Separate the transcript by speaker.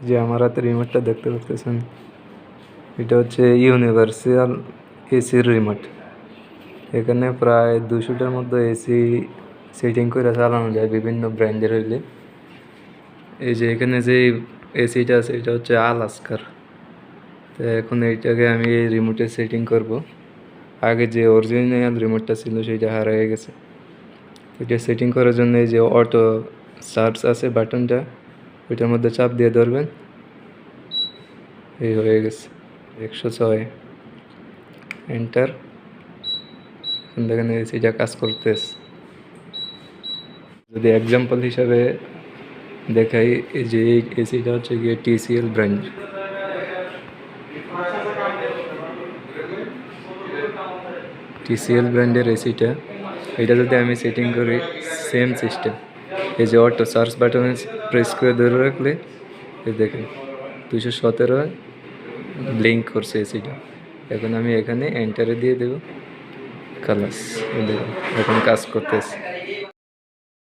Speaker 1: যে আমার হাতে রিমোটটা দেখতে পাচ্ছেন এটা হচ্ছে ইউনিভার্সাল এসির রিমোট এখানে প্রায় দুশোটার মধ্যে এসি সেটিং করে চালানো যায় বিভিন্ন ব্র্যান্ডের হইলে। এই যে এখানে যে এসিটা আছে, এটা হচ্ছে আলাস্কার। তো এখন এইটাকে আমি এই রিমোটে সেটিং করব। আগে যে অরিজিনাল রিমোটটা ছিল, সেটা হারিয়ে গেছে। এটা সেটিং করার জন্য এই যে অটো সার্চ আছে বাটনটা ওইটার মধ্যে চাপ দিয়ে ধরবেন। এই হয়ে গেছে। একশো ছয়। এন্টার দেখেন এসিটা কাজ করতেছে। যদি এক্সাম্পল হিসাবে দেখাই যে এই এসিটা হচ্ছে গিয়ে টিসিএল ব্র্যান্ড টিসিএল ব্র্যান্ডের এসিটা। এটা যদি আমি সেটিং করি সেম সিস্টেম এই যে অটো চার্জ বাটনে প্রেস করে ধরে রাখলে, এই দেখেন দুশো সতেরো লিঙ্ক করছে এসিটা এখন আমি এখানে এন্টারে দিয়ে দেবো। দেখুন, এখন কাজ করতেছে।